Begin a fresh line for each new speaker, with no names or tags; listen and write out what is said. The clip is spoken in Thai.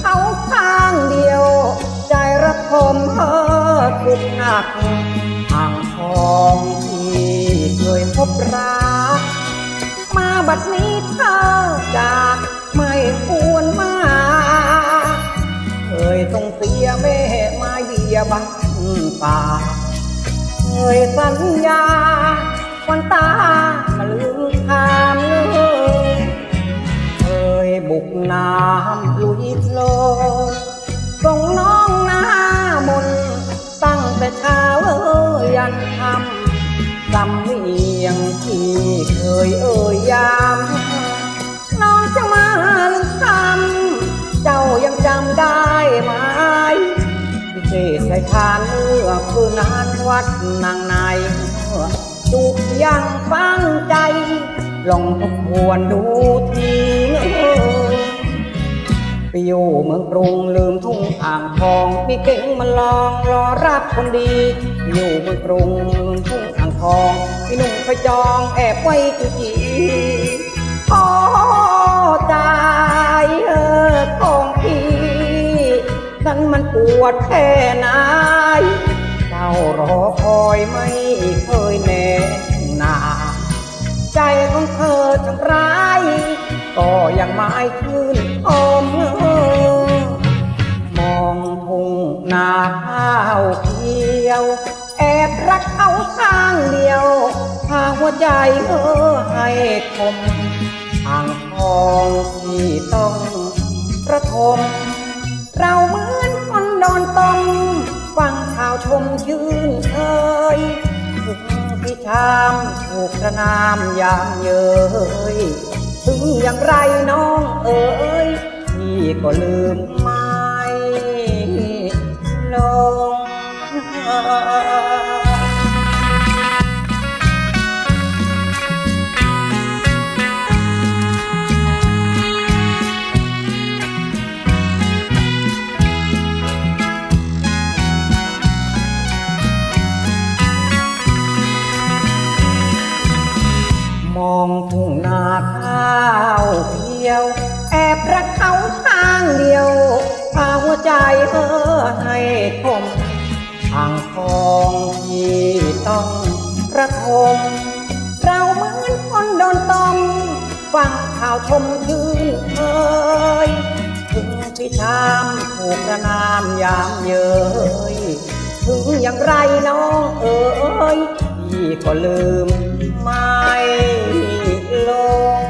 เขาข้างเดียว ใจรับคมเฮอทุกหนักห่างทองที่เคยพบรัก มาบัดนี้เธอจากไม่ควรมาเคยต้องเสียแม่มาเยียบันป่าเคยสัญญาวันตา บุกน้ำลุยโคลนส่งน้องหน้ามนต์ตั้งแต่เช้าเอ้ยยันค่ำสำเนียงที่เคยเอ่ยยามน้องจะมาลืมคำเจ้ายังจำได้ไหมพิเศษใส่ทานเมื่อคืนนั้นวัดนางในจุกยังฟังใจลองทบทวนดูที อยู่เมืองกรุงลืมทุ่งอ่างทองมีเก่งมาลองรอรับคนดี อยู่เมืองกรุงลืมทุ่งอ่างทองพี่หนุ่มไปจองแอบไว้จุจีพอใจเออของพี่นั้นมันปวดแค่ไหนเจ้ารอคอยไม่เคยแน่หนาใจของเธอจังร้าย ก็ยังไม่ชื่นอมเนาข้าวเขียว แอบรักเขาข้างเดียวพาหัวใจเออให้คมทางทองที่ต้องประทม เราเหมือนคนโดนต้มฟังข่าวชมชื่นเชยถูกพิชามถูกประนามยามเย้ยถึงอย่างไรน้องเอ๋ยพี่ก็ลืมม่ล มองทุ่งนาข้าวเขียว แอบรักเขาข้างเดียวพาหัวใจเออให้คม ทองที่ต้องระทม เราเหมือนคนโดนต้มฟังข่าวชมคืนเอ่ยถึงที่ชามถูกประนามยามเย้ยถึงอย่างไรน้องเอ๋ยพี่ก็ลืมไม่ลง